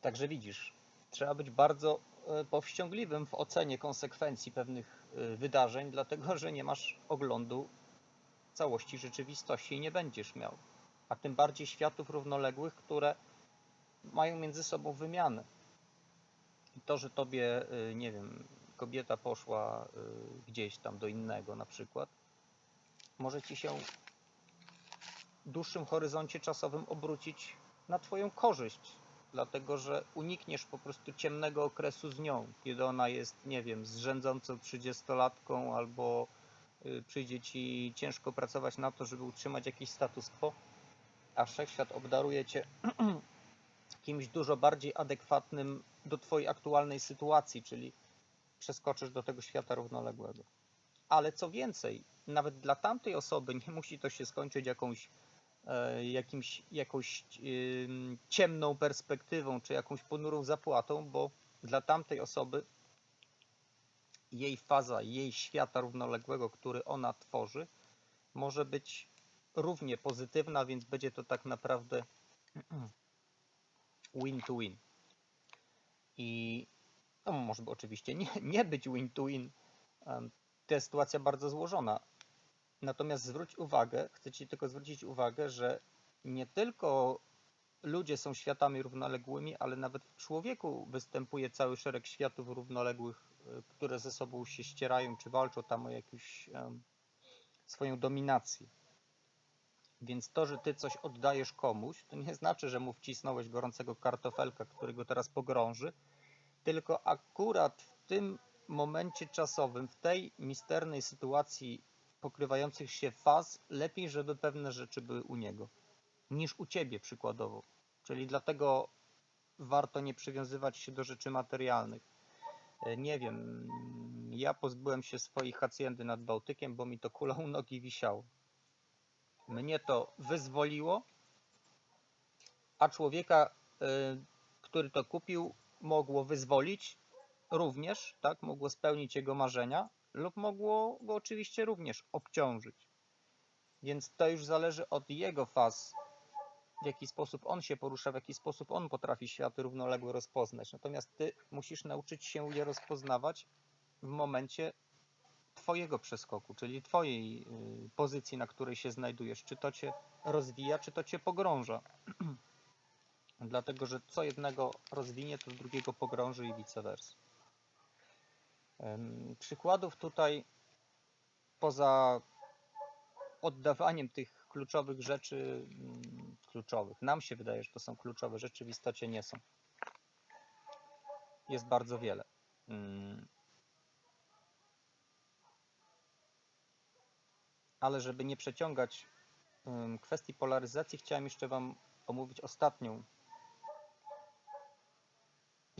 Także widzisz, trzeba być bardzo e, powściągliwym w ocenie konsekwencji pewnych e, wydarzeń, dlatego że nie masz oglądu całości rzeczywistości i nie będziesz miał. A tym bardziej światów równoległych, które mają między sobą wymianę. I to, że tobie, y, nie wiem, kobieta poszła gdzieś tam do innego na przykład, może ci się w dłuższym horyzoncie czasowym obrócić na twoją korzyść, dlatego że unikniesz po prostu ciemnego okresu z nią, kiedy ona jest, nie wiem, zrzędzącą 30-latką albo y, przyjdzie ci ciężko pracować na to, żeby utrzymać jakiś status quo, a wszechświat obdaruje cię kimś dużo bardziej adekwatnym do Twojej aktualnej sytuacji, czyli przeskoczysz do tego świata równoległego. Ale co więcej, nawet dla tamtej osoby nie musi to się skończyć jakąś, jakimś, jakąś ym, ciemną perspektywą czy jakąś ponurą zapłatą, bo dla tamtej osoby jej faza, jej świata równoległego, który ona tworzy, może być równie pozytywna, więc będzie to tak naprawdę win to win. I no, może oczywiście nie, nie być win to win. To jest sytuacja bardzo złożona. Natomiast zwróć uwagę, chcę Ci tylko zwrócić uwagę, że nie tylko ludzie są światami równoległymi, ale nawet w człowieku występuje cały szereg światów równoległych, y, które ze sobą się ścierają, czy walczą tam o jakąś em, swoją dominację. Więc to, że ty coś oddajesz komuś, to nie znaczy, że mu wcisnąłeś gorącego kartofelka, który go teraz pogrąży, tylko akurat w tym momencie czasowym, w tej misternej sytuacji pokrywających się faz, lepiej, żeby pewne rzeczy były u niego, niż u ciebie przykładowo. Czyli dlatego warto nie przywiązywać się do rzeczy materialnych. E, Nie wiem, ja pozbyłem się swojej hacjendy nad Bałtykiem, bo mi to kula u nogi wisiało. Mnie to wyzwoliło, a człowieka, y, który to kupił, mogło wyzwolić również, tak, mogło spełnić jego marzenia, lub mogło go oczywiście również obciążyć. Więc to już zależy od jego faz, w jaki sposób on się porusza, w jaki sposób on potrafi światy równoległe rozpoznać. Natomiast ty musisz nauczyć się je rozpoznawać w momencie Twojego przeskoku, czyli Twojej y, pozycji, na której się znajdujesz. Czy to Cię rozwija, czy to Cię pogrąża. Dlatego, że co jednego rozwinie, to drugiego pogrąży i vice versa. Przykładów tutaj, poza oddawaniem tych kluczowych rzeczy, mm, kluczowych, nam się wydaje, że to są kluczowe rzeczy, w istocie nie są. Jest bardzo wiele. Mm, ale żeby nie przeciągać kwestii polaryzacji, chciałem jeszcze Wam omówić ostatnią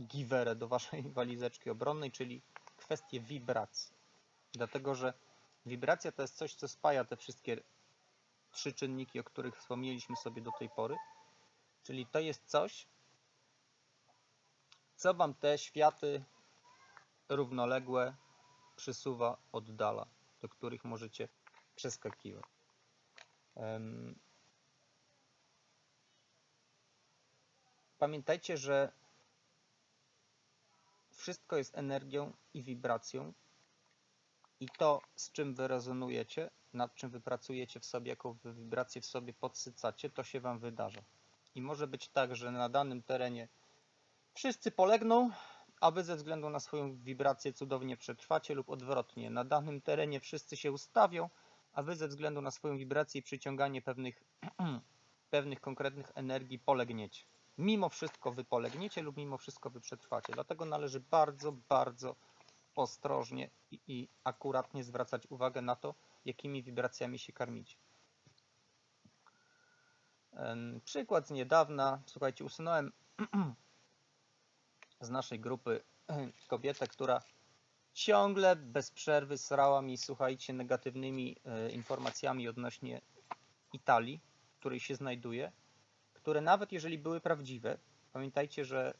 giwerę do Waszej walizeczki obronnej, czyli kwestię wibracji. Dlatego, że wibracja to jest coś, co spaja te wszystkie trzy czynniki, o których wspomnieliśmy sobie do tej pory. Czyli to jest coś, co Wam te światy równoległe przysuwa, oddala, do których możecie przeskakiwać. Pamiętajcie, że wszystko jest energią i wibracją i to, z czym wy rezonujecie, nad czym wy pracujecie w sobie, jaką wy wibrację w sobie podsycacie, to się wam wydarza. I może być tak, że na danym terenie wszyscy polegną, a wy ze względu na swoją wibrację cudownie przetrwacie lub odwrotnie. Na danym terenie wszyscy się ustawią, a wy ze względu na swoją wibrację i przyciąganie pewnych, pewnych konkretnych energii polegniecie. Mimo wszystko wy polegniecie lub mimo wszystko wy przetrwacie. Dlatego należy bardzo, bardzo ostrożnie i, i akuratnie zwracać uwagę na to, jakimi wibracjami się karmicie. Przykład z niedawna. Słuchajcie, usunąłem z naszej grupy kobietę, która ciągle bez przerwy srała mi, słuchajcie, negatywnymi e, informacjami odnośnie Italii, w której się znajduje, które nawet jeżeli były prawdziwe, pamiętajcie, że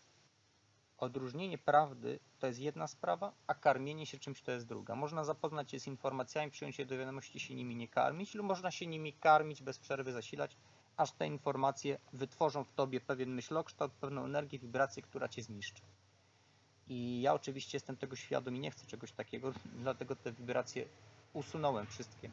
odróżnienie prawdy to jest jedna sprawa, a karmienie się czymś to jest druga. Można zapoznać się z informacjami, przyjąć je do wiadomości, się nimi nie karmić, lub można się nimi karmić, bez przerwy zasilać aż te informacje wytworzą w tobie pewien myślokształt, pewną energię, wibrację, która cię zniszczy. I ja oczywiście jestem tego świadom i nie chcę czegoś takiego, dlatego te wibracje usunąłem wszystkie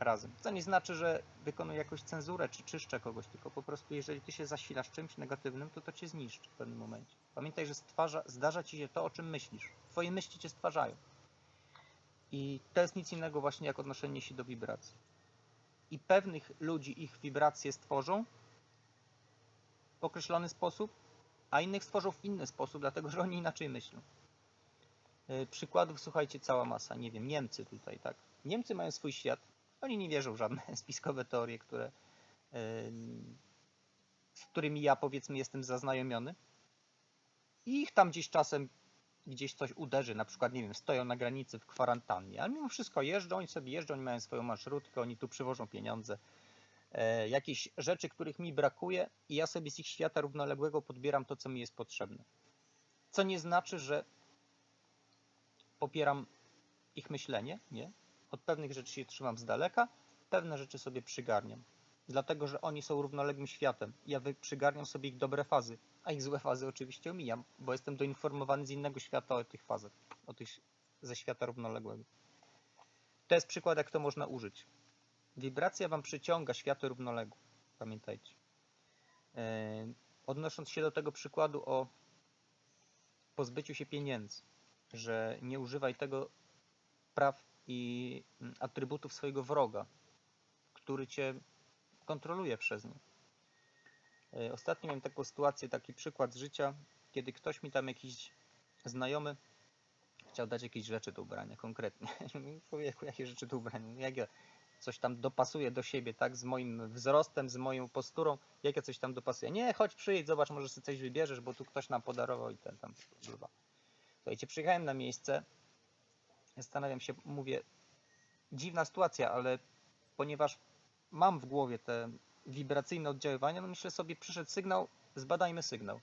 razem. Co nie znaczy, że wykonuję jakąś cenzurę czy czyszczę kogoś, tylko po prostu jeżeli ty się zasilasz czymś negatywnym, to to cię zniszczy w pewnym momencie. Pamiętaj, że stwarza, zdarza ci się to, o czym myślisz. Twoje myśli cię stwarzają. I to jest nic innego właśnie jak odnoszenie się do wibracji. I pewnych ludzi ich wibracje stworzą w określony sposób, a innych stworzą w inny sposób, dlatego że oni inaczej myślą. Yy, Przykładów, słuchajcie, cała masa. Nie wiem, Niemcy tutaj, tak? Niemcy mają swój świat. Oni nie wierzą w żadne spiskowe teorie, które, yy, z którymi ja, powiedzmy, jestem zaznajomiony. I ich tam gdzieś czasem gdzieś coś uderzy, na przykład, nie wiem, stoją na granicy w kwarantannie, ale mimo wszystko jeżdżą, oni sobie jeżdżą, oni mają swoją marszrutkę, oni tu przywożą pieniądze, e, jakieś rzeczy, których mi brakuje i ja sobie z ich świata równoległego podbieram to, co mi jest potrzebne. Co nie znaczy, że popieram ich myślenie, nie. Od pewnych rzeczy się trzymam z daleka, pewne rzeczy sobie przygarniam. Dlatego, że oni są równoległym światem. Ja przygarniam sobie ich dobre fazy, a ich złe fazy oczywiście omijam, bo jestem doinformowany z innego świata o tych fazach, o tych ze świata równoległego. To jest przykład, jak to można użyć. Wibracja wam przyciąga światy równoległe. Pamiętajcie. Yy, Odnosząc się do tego przykładu o pozbyciu się pieniędzy, że nie używaj tego praw i mm, atrybutów swojego wroga, który cię kontroluje przez nie. E, Ostatnio miałem taką sytuację, taki przykład z życia, kiedy ktoś mi tam jakiś znajomy chciał dać jakieś rzeczy do ubrania, konkretnie. Człowieku, jakie rzeczy do ubrania? Jak ja coś tam dopasuję do siebie, tak? Z moim wzrostem, z moją posturą, jak ja coś tam dopasuję. Nie, chodź przyjedź, zobacz, może sobie coś wybierzesz, bo tu ktoś nam podarował i ten tam. Słuchajcie, przyjechałem na miejsce, zastanawiam się, mówię, dziwna sytuacja, ale ponieważ mam w głowie te wibracyjne oddziaływania, no myślę sobie, przyszedł sygnał, zbadajmy sygnał.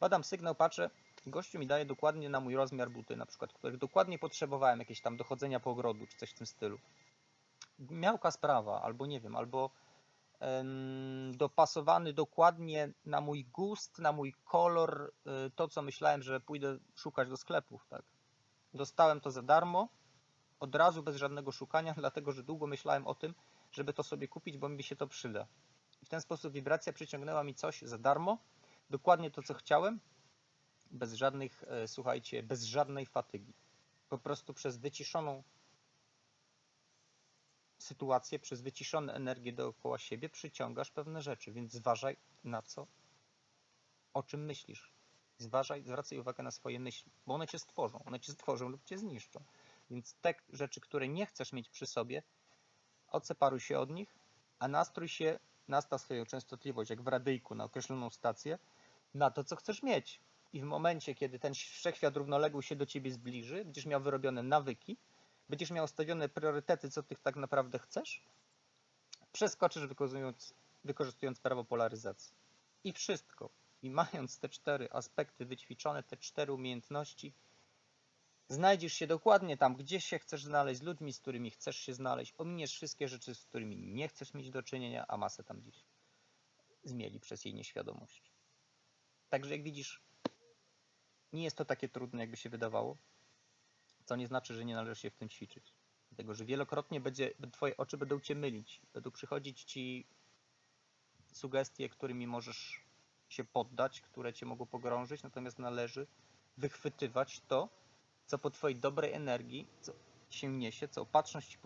Badam sygnał, patrzę, gościu mi daje dokładnie na mój rozmiar buty, na przykład, których dokładnie potrzebowałem, jakieś tam dochodzenia po ogrodu, czy coś w tym stylu. Miałka sprawa, albo nie wiem, albo dopasowany dokładnie na mój gust, na mój kolor, y, to co myślałem, że pójdę szukać do sklepów, tak. Dostałem to za darmo, od razu bez żadnego szukania, dlatego że długo myślałem o tym, żeby to sobie kupić, bo mi się to przyda. I w ten sposób wibracja przyciągnęła mi coś za darmo, dokładnie to, co chciałem, bez żadnych, e, słuchajcie, bez żadnej fatygi. Po prostu przez wyciszoną sytuację, przez wyciszone energię dookoła siebie przyciągasz pewne rzeczy, więc zważaj na co, o czym myślisz. Zważaj, zwracaj uwagę na swoje myśli, bo one cię stworzą, one cię stworzą lub cię zniszczą. Więc te rzeczy, które nie chcesz mieć przy sobie, odseparuj się od nich, a nastrój się, nastaw swoją częstotliwość, jak w radyjku, na określoną stację, na to, co chcesz mieć. I w momencie, kiedy ten wszechświat równoległy się do ciebie zbliży, będziesz miał wyrobione nawyki, będziesz miał ustawione priorytety, co ty tak naprawdę chcesz, przeskoczysz wykorzystując, wykorzystując prawo polaryzacji. I wszystko. I mając te cztery aspekty wyćwiczone, te cztery umiejętności, znajdziesz się dokładnie tam, gdzie się chcesz znaleźć, z ludźmi, z którymi chcesz się znaleźć, ominiesz wszystkie rzeczy, z którymi nie chcesz mieć do czynienia, a masę tam gdzieś zmieli przez jej nieświadomość. Także jak widzisz, nie jest to takie trudne, jakby się wydawało, co nie znaczy, że nie należy się w tym ćwiczyć. Dlatego, że wielokrotnie będzie, twoje oczy będą cię mylić, będą przychodzić ci sugestie, którymi możesz się poddać, które cię mogą pogrążyć, natomiast należy wychwytywać to, co po twojej dobrej energii co się niesie, co opatrzność ci